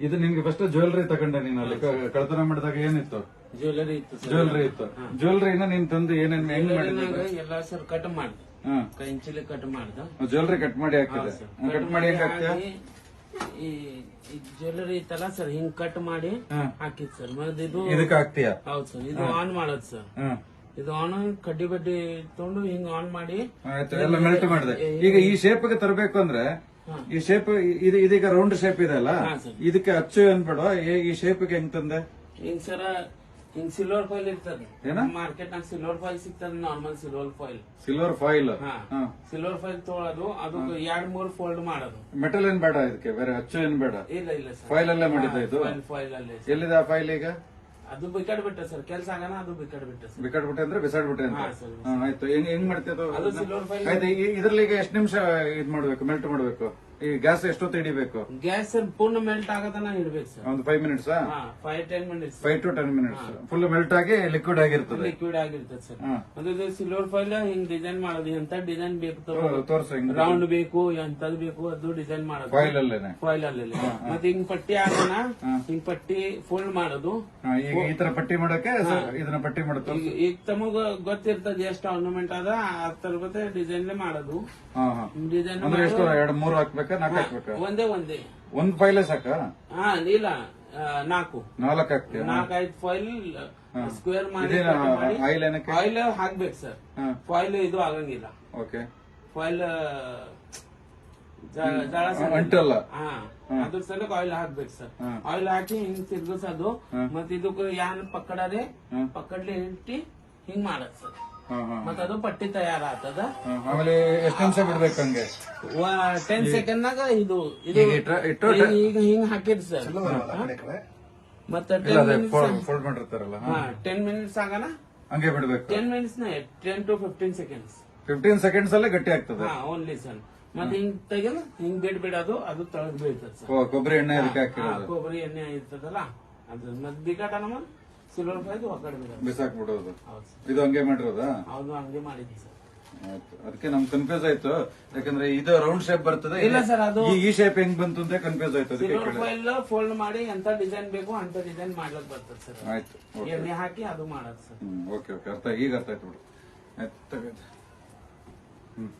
ಇದು ನಿನ್ಗೆ first jewellery ತಗೊಂಡೆ ನೀನು ಅಲ್ಲಿ. ಕ- ಕಳ್ತನ ಮಾಡಿದಾಗ ಏನಿತ್ತು? ಜ್ಯುವೆಲರಿ ಇತ್ತು ಸರ್. ಜ್ಯುವೆಲ್ರಿ ಇತ್ತು. ಜ್ಯುವೆಲ್ರಿನ ನೀನ್ ತಂದು ಏನೇನ್ ಹೆಂಗ್ ಮಾಡಿದ ಜ್ಯುವೆಲರಿನಾಗ ಎಲ್ಲ ಸರ್ ಕಟ್ ಮಾಡ್ದೆ. ಹಾ. ಕೈಂಚಿಲಿ ಕಟ್ ಮಾಡ್ದ. ಜ್ಯುವೆಲ್ರಿ ಕಟ್ ಮಾಡಿ ಹಾಕಿದೆ. ಕಟ್ ಮಾಡಿ ಹೆಂಗ್ ಹಾಕ್ತೀಯ ಹಾಕಿ, ಈ ಈ ಜ್ಯುವೆಲರಿ ಇತ್ತಲ್ಲ ಸರ್ ಹಿಂಗ್ ಕಟ್ ಮಾಡಿ ಹಾ. ಹಾಕಿದ್ ಸರ್. ಮತ್ತೆ ಇದು ಇದಕ್ಕೆ ಹಾಕ್ತೀಯ? ಹೌದ್ ಸರ್. ಇದು ಆನ್ ಮಾಡೋದ್ ಸರ್. ಹ್ಮ್ ಇದು ಆನ್ ಕಡ್ಡಿ ಬಡ್ಡಿ ತಗೊಂಡು ಹಿಂಗ್ ಆನ್ ಮಾಡಿ ಆಯ್ತು ಎಲ್ಲ ಮೆಲ್ಟ್ ಮಾಡಿದೆ. ಈಗ ಈ ಶೇಪ್ಗೆ ತರಬೇಕು ಅಂದ್ರೆ ಈ ಶೇಪ್ ಇದು ಇದೀಗ ರೌಂಡ್ ಶೇಪ್ ಇದೆ ಅಲ್ಲ. ಇದಕ್ಕೆ ಅಚ್ಚು ಅನ್ಬೇಡ. ಈ ಶೇಪ್ಗೆ ಹೆಂಗ್ ತಂದೆ? ಹಿಂಗ್ ಸರ ಹಿಂಗ್ ಸಿಲ್ವರ್ ಫಾಯಿಲ್ ಇರ್ತದೆ. ಏನ? ಮಾರ್ಕೆಟ್ ನಾಗ ಸಿಲ್ವರ್ ಫಾಯಿಲ್ ಸಿಗ್ತದೆ normal silver foil silver foil silver foil ತೊಗೊಳೋದು ಅದು ಎರಡ್ ಮೂರ್ ಫೋಲ್ಡ್ ಮಾಡೋದು. ಮೆಟಲ್ ಏನ್ ಬೇಡ ಇದಕ್ಕೆ? ಬೇರೆ ಅಚ್ಚು ಏನ್ ಬೇಡ? ಇಲ್ಲ ಇಲ್ಲ ಫೈಲ್ ಅಲ್ಲೇ ಮಾಡಿದ್ದ ಇದು? ಫಾಯಿಲ್ ಫಾಯಿಲ್ ಅಲ್ಲೇ ಎಲ್ಲಿದೆ ಆ ಫೈಲ್ ಈಗ? ಅದು ಬಿಕಟ್ ಬಿಟ್ಟ ಸರ್. ಕೆಲ್ಸ ಆಗನ ಅದು ಬಿಕಟ್ ಬಿಟ್ಟ ಸರ್. ಬಿಕಟ್ಬಿಟ್ಟೆ ಅಂದ್ರೆ ಬಿಸಾಡ್ಬಿಟ್ಟೆ ಅಂತ? ಹಾ, ಸರ್. ಹಾ, ಆಯ್ತು. ಹೆಂಗ್ ಹೆಂಗ್ ಮಾಡ್ತೀವಿ ಅದು ಆಯ್ತು ಈ- ಇದ್ರಲ್ಲಿ ಈಗ ಎಷ್ಟು ನಿಮಿಷ ಇದ್ ಮಾಡ್ಬೇಕು ಮೆಲ್ಟ್ ಮಾಡ್ಬೇಕು? ಈ ಗ್ಯಾಸ್ ಎಷ್ಟೊತ್ತು ಹಿಡಿಬೇಕು? ಗ್ಯಾಸ್ ಸರ್ ಪೂರ್ಣ ಮೆಲ್ಟ್ ಆಗತನ ಇಡ್ಬೇಕು ಸರ್. ಒಂದು ಫೈವ್ ಮಿನಿಟ್ಸ್ ಹಾ five ten minutes five to ten minutes full melt ಆಗಿ ಲಿಕ್ವಿಡ್ ಆಗಿರ್ತದೆ. ಲಿಕ್ವಿಡ್ ಆಗಿರ್ತದೆ ಸರ್. ಸಿಲ್ವರ್ ಫೈಲ್ ಹಿಂಗ್ ಡಿಸೈನ್ ಮಾಡೋದು ಎಂತ ಡಿಸೈನ್ ಬೇಕು ತೋರಿಸ ರೌಂಡ್ ಬೇಕು ಎಂತದ್ ಬೇಕು ಅದು ಡಿಸೈನ್ ಮಾಡೋದು. ಫೈಲ್ ಅಲ್ಲೇನೆ. ಫೈಲ್ ಅಲ್ಲೇ ಮತ್ತೆ ಹಿಂಗ್ ಪಟ್ಟಿ ಆಗೋಣ ಹಿಂಗ್ ಪಟ್ಟಿ ಫೋಲ್ಡ್ ಮಾಡೋದು. ಈ ತರ ಪಟ್ಟಿ ಮಾಡಕ್ಕೆ ಇದನ್ನ ಪಟ್ಟಿ ಮಾಡುತ್ತೆ ಈಗ ತಮಗ ಗೊತ್ತಿರ್ತದೆ ಎಷ್ಟು ಆರ್ನಮೆಂಟ್ ಅದ ಆ ತರ ಡಿಸೈನ್ ಮಾಡೋದು. ಡಿಸೈನ್ ಎಷ್ಟು ಎರಡು ಮೂರು ಹಾಕ್ಬೇಕಾ? ನಾಲ್ಕು ಹಾಕ್ಬೇಕಾ? ಒಂದೇ ಒಂದೇ. ಒಂದ್ ಫೈಲ್ ಸಾಕ? ಹಾ ಇಲ್ಲ ಆ, ನಾಲ್ಕು. ನಾಲ್ಕು ಹಾಕ್ತೀಯ ನಾಲ್ಕೈದು ಫಾಯಿಲ್ ಸ್ಕ್ವೇರ್ ಮಾಡಿ ಇದೇನ ಆಯಿಲ್ ಏನಕ್ಕೆ? ಫಾಯಿಲ್ ಹಾಕ್ಬೇಕು ಸರ್. ಹಾ. ಫಾಯಿಲ್ ಇದು ಆಗಂಗಿಲ್ಲ. ಓಕೆ. ಫಾಯಿಲ್ ಜಳ ಅಂಟಲ್ಲ. ಹಾ. ಅದ್ರ ಸಲಕ್ ಆಯಿಲ್ ಹಾಕ್ಬೇಕು ಸರ್. ಹಾ. ಆಯಿಲ್ ಹಾಕಿ ಹಿಂಗ್ ತಿರ್ಗಿಸೋದು ಹಾ. ಮತ್ತೆ ಇದಕ್ಕೆ ಯಾನ್ ಪಕ್ಕಡದೆ ಹಾ. ಪಕ್ಕಡ್ಲಿ ಇಟ್ಟಿ ಹಿಂಗ್ ಮಾಡದ್ ಸರ್. ಹಾ ಅದು ಪಟ್ಟಿ ತಯಾರಾಗ್ತದ ಆಮೇಲೆ ಎಷ್ಟು ನಿಮಿಷ ಬಿಡ್ಬೇಕು ಹಂಗೆ? ಟೆನ್ ಸೆಕೆಂಡ್ ನಾಗ ಇದು ಇದು ಈಗ ಹಿಂಗ್ ಹಾಕಿದ್ ಸರ್. ಮತ್ತೆ ಇಲ್ಲ ಟೆನ್ ಮಿನಿಟ್ಸ್ ಫೋಲ್ಡ್ ಮಾಡಿರ್ತಾರಲ್ಲ ಟೆನ್ ಮಿನಿಟ್ಸ್ ಆಗನ? ಹಂಗೆ ಬಿಡ್ಬೇಕು. Ten ಮಿನಿಟ್ಸ್ನ ten to fifteen seconds fifteen seconds ಅಲ್ಲೇ ಗಟ್ಟಿ ಆಗ್ತದೆ. ಹಾ ಓನ್ಲಿ ಸರ್ ಮತ್ತೆ ಹಿಂಗ್ ತೆಗೆದು ಹಿಂಗ್ ಬಿಡ್ ಬಿಡೋದು ಅದು ತಳಗ್ ಬೀಳ್ತದೆ ಸರ್. ಕೊಬ್ಬರಿ ಎಣ್ಣೆ ಅದಕ್ಕೆ ಹಾಕಿರೋದು. ಕೊಬ್ಬರಿ ಎಣ್ಣೆ ಇರ್ತದಲ್ಲ ಅದ್ರ ಮತ್ತೆ ಬಿಕಾಟ ನಮ್ಮ ಸಿಲ್ವರ್ ಒಕ್ಕಡೆ ಬಿಡೋದು. ಬಿಸಾಕ್ಬಿಡೋದು. ಇದು ಹಂಗೆ ಮಾಡಿರೋದಾ? ಹೌದು ಹಂಗೆ ಮಾಡಿದ್ವಿ ಸರ್. ಆಯ್ತು. ಅದಕ್ಕೆ ನಮ್ ಕನ್ಫ್ಯೂಸ್ ಆಯ್ತು. ಯಾಕಂದ್ರೆ ಇದು ರೌಂಡ್ ಶೇಪ್ ಬರ್ತದೆ ಇಲ್ಲ ಸರ್, ಅದು- ಈ- ಈ ಶೇಪ್ ಹೆಂಗ್ ಬಂತು ಅಂತ ಕನ್ಫ್ಯೂಸ್ ಆಯ್ತು ಅದಕ್ಕೆ ಸಿಲ್ವರ್ ಕೇಳಿದೆ. ಫೈಲ್ ಫೋಲ್ಡ್ ಮಾಡಿ ಎಂತ ಡಿಸೈನ್ ಬೇಕು ಅಂತ ಡಿಸೈನ್ ಮಾಡ್ಲಕ್ ಬರ್ತದೆ ಸರ್ ಆಯ್ತು ಓಕೆ ಎಣ್ಣೆ ಹಾಕಿ ಅದು ಮಾಡೋದು ಸರ್. ಹ್ಮ್ ಓಕೆ ಓಕೆ ಅರ್ಥ ಈಗ ಅರ್ಥ ಆಯ್ತು ಬಿಡು. ಆಯ್ತು ತಗೋ. ಹ್ಮ್.